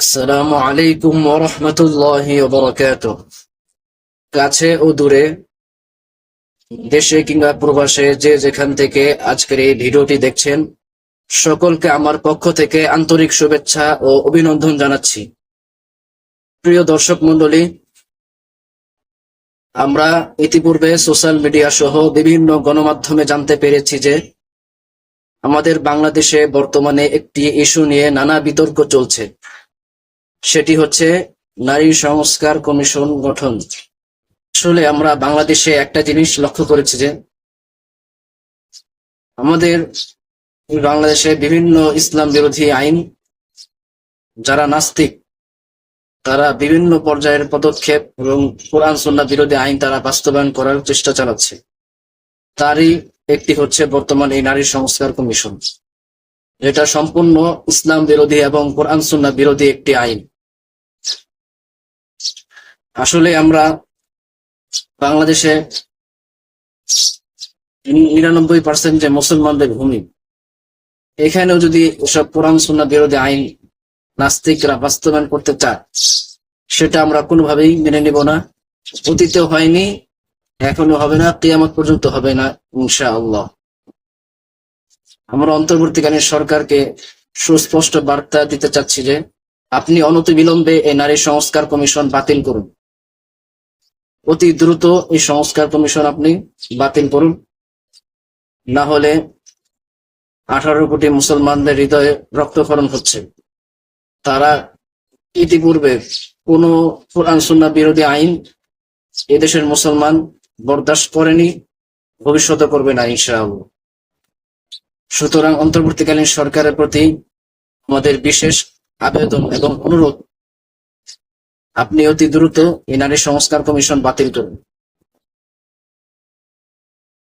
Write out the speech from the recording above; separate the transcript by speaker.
Speaker 1: আসসালামু আলাইকুম ওরহমতুল্লাহি ওবরাকাতুহ কাছে ও দূরে, দেশে কিংবা প্রবাসে যে যেখান থেকে আজকের এই ভিডিওটি দেখছেন, সকলকে আমার পক্ষ থেকে আন্তরিক শুভেচ্ছা ও অভিনন্দন জানাচ্ছি। প্রিয় দর্শক মণ্ডলী, আমরা ইতিপূর্বে সোশ্যাল মিডিয়া সহ বিভিন্ন গণমাধ্যমে জানতে পেরেছি যে আমাদের বাংলাদেশে বর্তমানে একটি ইস্যু নিয়ে নানা বিতর্ক চলছে। সেটি হচ্ছে নারী সংস্কার কমিশন গঠন। আসলে আমরা বাংলাদেশে একটা জিনিস লক্ষ্য করেছি যে, আমাদের বাংলাদেশে বিভিন্ন ইসলাম বিরোধী আইন, যারা নাস্তিক, তারা বিভিন্ন পর্যায়ের পদক্ষেপ এবং কোরআন সন্না বিরোধী আইন তারা বাস্তবায়ন করার চেষ্টা চালাচ্ছে। তারই একটি হচ্ছে বর্তমান এই নারী সংস্কার কমিশন। যেটা সম্পূর্ণ ইসলাম বিরোধী এবং কোরআন সুন্না বিরোধী একটি আইন। আসলে আমরা বাংলাদেশে নিরানব্বই পার্সেন্ট যে মুসলমানদের ভূমি, এখানেও যদি এসব কোরআন সুন্না বিরোধী আইন নাস্তিকরা বাস্তবায়ন করতে চায়, সেটা আমরা কোনোভাবেই মেনে নেব না। অতীতেও হয়নি, এখনও হবে না, কেয়ামত পর্যন্ত হবে না ইনশা আল্লাহ আমরা অন্তর্বর্তীকালীন সরকারকে সুস্পষ্ট বার্তা দিতে চাচ্ছি যে, আপনি অনতি অনতিবিলম্বে এই নারী সংস্কার কমিশন বাতিল করুন। অতি দ্রুত এই সংস্কার কমিশন আপনি বাতিল করুন। না হলে আঠারো কোটি মুসলমানদের হৃদয়ে রক্তক্ষরণ হচ্ছে। তারা ইতিপূর্বে কোন কোরআন সুন্না বিরোধী আইন এদেশের মুসলমান বরদাস্ত করেনি, ভবিষ্যতে করবে না ইনশাআল্লাহ। সুতরাং অন্তর্বর্তীকালীন সরকারের প্রতি আমাদের বিশেষ আবেদন এবং অনুরোধ আপনি অতি দ্রুত এনারে সংস্কার কমিশন বাতিল করুন।